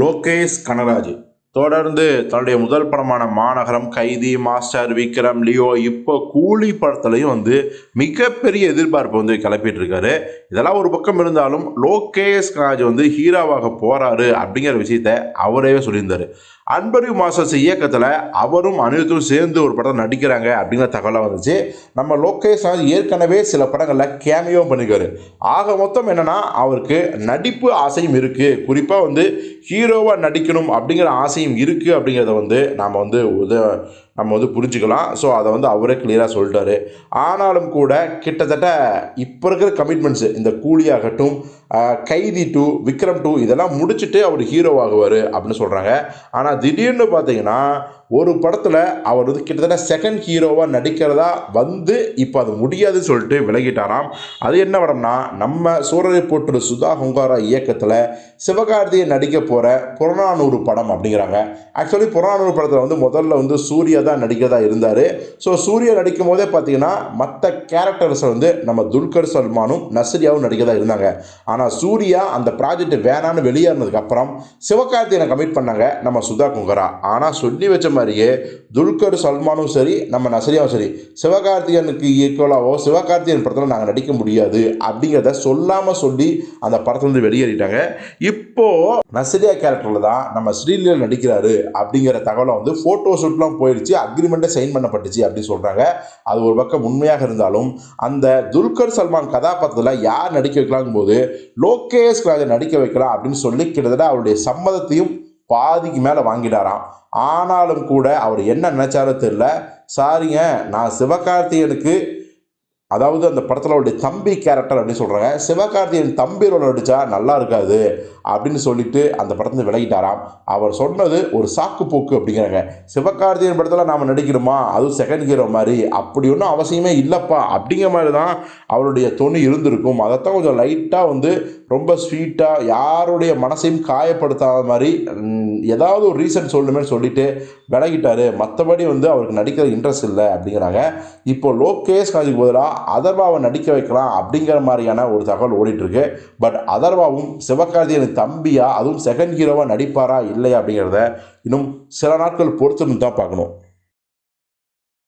லோகேஷ் கனராஜ். தொடர்ந்து தன்னுடைய முதல் படமான மாநகரம் கைதி மாஸ்டர் விக்ரம் லியோ இப்போ கூலி படத்துலையும் வந்து மிகப்பெரிய எதிர்பார்ப்பு வந்து கிளப்பிட்டு இருக்காரு இதெல்லாம் ஒரு பக்கம் இருந்தாலும் லோகேஷ் கனராஜ் வந்து ஹீரோவாக போறாரு அப்படிங்கிற விஷயத்த அவரே சொல்லியிருந்தாரு. அன்பரி மாசஸ் இயக்கத்தில் அவரும் அனிருத்தும் சேர்ந்து ஒரு படம் நடிக்கிறாங்க அப்படிங்கிற தகவலாக வந்துச்சு. நம்ம லோகேஷ் கனராஜ் ஏற்கனவே சில படங்களில் கேமியோ பண்ணிருக்காரு. ஆக மொத்தம் என்னன்னா அவருக்கு நடிப்பு ஆசையும் இருக்குது குறிப்பாக வந்து ஹீரோவாக நடிக்கணும் அப்படிங்கிற ஆசையும் இருக்குது அப்படிங்கிறத வந்து நாம் வந்து உத நம்ம வந்து புரிஞ்சுக்கலாம். ஸோ அதை வந்து அவரே கிளியராக சொல்லிட்டாரு. ஆனாலும் கூட கிட்டத்தட்ட இப்போ இருக்கிற கமிட்மெண்ட்ஸு இந்த கூலியாகட்டும் கைதி டூ விக்ரம் டூ இதெல்லாம் முடிச்சுட்டு அவர் ஹீரோவாகுவார் அப்படின்னு சொல்கிறாங்க ஆனால் திடீர்னு பார்த்தீங்கன்னா ஒரு படத்தில் அவர் வந்து கிட்டத்தட்ட செகண்ட் ஹீரோவாக நடிக்கிறதா வந்து இப்போ அது முடியாதுன்னு சொல்லிட்டு விலகிட்டாராம். அது என்ன படம்னா நம்ம சூரரை போட்டு சுதா ஹுங்காரா இயக்கத்தில் சிவகார்த்திகேயன் நடிக்க போகிற புறநானூறு படம் அப்படிங்கிறாங்க. ஆக்சுவலி புறநானூறு படத்தில் வந்து முதல்ல வந்து சூர்யா தான் நடிக்கிறதா இருந்தார். ஸோ சூர்யா நடிக்கும் போதே பார்த்தீங்கன்னா மற்ற கேரக்டர்ஸை வந்து நம்ம துல்கர் சல்மானும் நஸ்ரியாவும் நடிக்கிறதா இருந்தாங்க. ஆனால் சூர்யா அந்த ப்ராஜெக்ட் வேணான்னு வெளியேறினதுக்கப்புறம் அப்புறம் சிவகார்த்திகனை கமிட் பண்ணாங்க நம்ம சுதா குங்கரா. ஆனால் சொல்லி வச்ச மாதிரியே துல்கர் சல்மானும் சரி நம்ம நஸ்ரியாவும் சரி சிவகார்த்திகனுக்கு ஈக்குவலாகவோ சிவகார்த்திகன் படத்தில் நாங்கள் நடிக்க முடியாது அப்படிங்கிறத சொல்லாமல் சொல்லி அந்த படத்துலேருந்து வெளியேறிட்டாங்க. இப்போது நஸ்ரியா கேரக்டரில் தான் நம்ம ஸ்ரீலீலா நடிக்கிறாரு அப்படிங்கிற தகவலை வந்து ஃபோட்டோ ஷூட்லாம் போயிடுச்சு அக்ரிமெண்ட்டை சைன் பண்ணப்பட்டுச்சு அப்படின்னு சொல்கிறாங்க அது ஒரு பக்கம் உண்மையாக இருந்தாலும் அந்த துல்கர் சல்மான் கதாபாத்திரத்தில் யார் நடிக்க வைக்கலாங்கும் போது லோகேஷ் ராஜை நடிக்க வைக்கலாம் அப்படின்னு சொல்லி கிட்டத்தட்ட அவருடைய சம்மதத்தையும் பாதிக்கு மேலே வாங்கிட்டாராம். ஆனாலும் கூட அவர் என்ன நினச்சாரோ தெரில சாரிங்க நான் சிவகார்த்திகனுக்கு அதாவது அந்த படத்தில் அவருடைய தம்பி கேரக்டர் அப்படின்னு சொல்கிறாங்க சிவகார்த்தியின் தம்பி ரோல் நடித்தா நல்லா இருக்காது அப்படின்னு சொல்லிட்டு அந்த படத்துல விலகிட்டாராம். அவர் சொன்னது ஒரு சாக்கு போக்கு அப்படிங்கிறாங்க. சிவகார்த்திகேயன் படத்தில் நாம் நடிக்கணுமா? அதுவும் செகண்ட் ஹீரோ மாதிரி. அப்படி ஒன்றும் அவசியமே இல்லைப்பா. அப்படிங்கிற மாதிரி தான் அவருடைய தொனி இருந்திருக்கும். அதைத்தான் கொஞ்சம் லைட்டாக வந்து ரொம்ப ஸ்வீட்டாக யாருடைய மனசையும் காயப்படுத்தாத மாதிரி ஏதாவது ஒரு ரீசன் சொல்லணுமே சொல்லிட்டு விலகிட்டார். மற்றபடி வந்து அவருக்கு நடிக்கிற இன்ட்ரெஸ்ட் இல்லை அப்படிங்கிறாங்க. இப்போ லோகேஷ் காஜுக்கு பதிலாக அதர்வாவை நடிக்க வைக்கலாம் அப்படிங்கிற மாதிரியான ஒரு தகவல் ஓடிட்டுருக்கு. பட் அதர்வாவும் சிவகார்த்திகேயன் தம்பியா அதுவும் செகண்ட் ஹீரோவாக நடிப்பாரா இல்லையா அப்படிங்கிறத இன்னும் சில நாட்கள் பொறுத்து தான் பார்க்கணும்.